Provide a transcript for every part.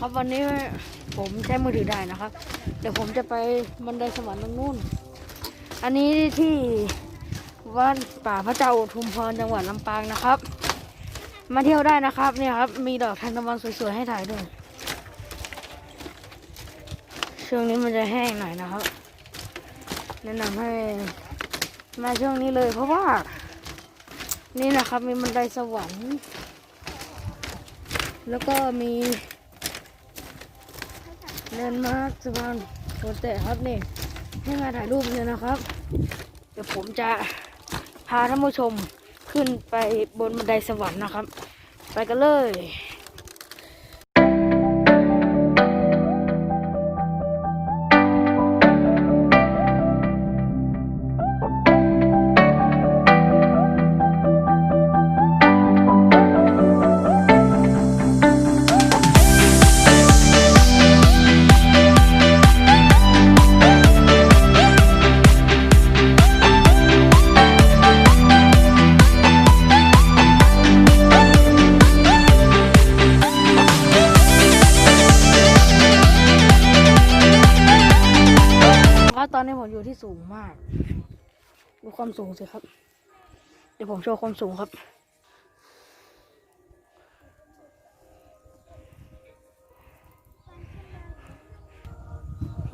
ครับวันนี้ผมใช้มือถือได้นะครับ เดี๋ยวผมจะไปบันไดสวรรค์ตรงนู้น อันนี้ที่วัดป่าพระเจ้าอุทุมพรจังหวัดลำปางนะครับ มาเที่ยวได้นะครับเนี่ยครับ มีดอกทานตะวันสวยๆให้ถ่ายด้วย ช่วงนี้มันจะแห้งหน่อยนะครับ แนะนำให้มาช่วงนี้เลยเพราะว่า นี่นะครับมีบันไดสวรรค์แล้วก็มี เลนด์มาร์คสะพานโคเตะครับนี่ให้มาถ่ายรูปเลยนะครับ เดี๋ยวผมจะพาท่านผู้ชมขึ้นไปบนบันไดสวรรค์นะครับ ไปกันเลย ตอนนี้ผมอยู่ที่สูงมาก ดูความสูงสิครับ เดี๋ยวผมโชว์ความสูงครับ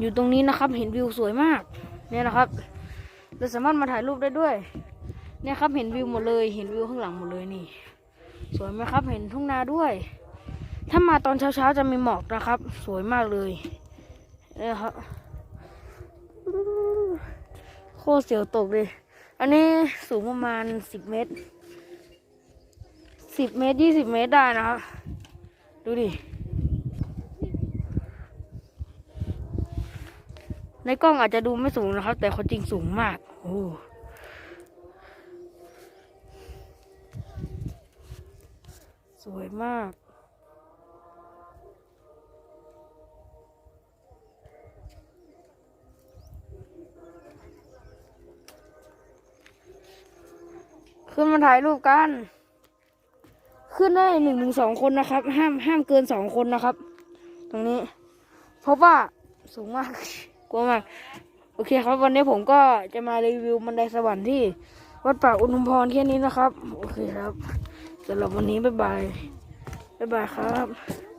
อยู่ตรงนี้นะครับ เห็นวิวสวยมาก เนี่ยนะครับ เราสามารถมาถ่ายรูปได้ด้วย เนี่ยครับ เห็นวิวหมดเลย เห็นวิวข้างหลังหมดเลยนี่ สวยไหมครับ เห็นทุ่งนาด้วย ถ้ามาตอนเช้าๆจะมีหมอกนะครับ สวยมากเลยเนี่ยครับ โคตรเสียวตกเลย อันนี้สูงประมาณสิบเมตรสิบเมตรยี่สิบเมตรได้นะครับ ดูดิ ในกล้องอาจจะดูไม่สูงนะครับ แต่ความจริงสูงมาก โอ้สวยมาก ขึ้นมาถ่ายรูปกัน ขึ้นได้หนึ่งถึงสองคนนะครับ ห้ามห้ามเกินสองคนนะครับ ตรงนี้ เพราะว่าสูงมากกลัวมากโอเคครับ วันนี้ผมก็จะมารีวิวบันไดสวรรค์ที่วัดป่าอุณหพรแค่นี้นะครับ โอเคครับสำหรับวันนี้บ๊ายบายบ๊ายบายครับ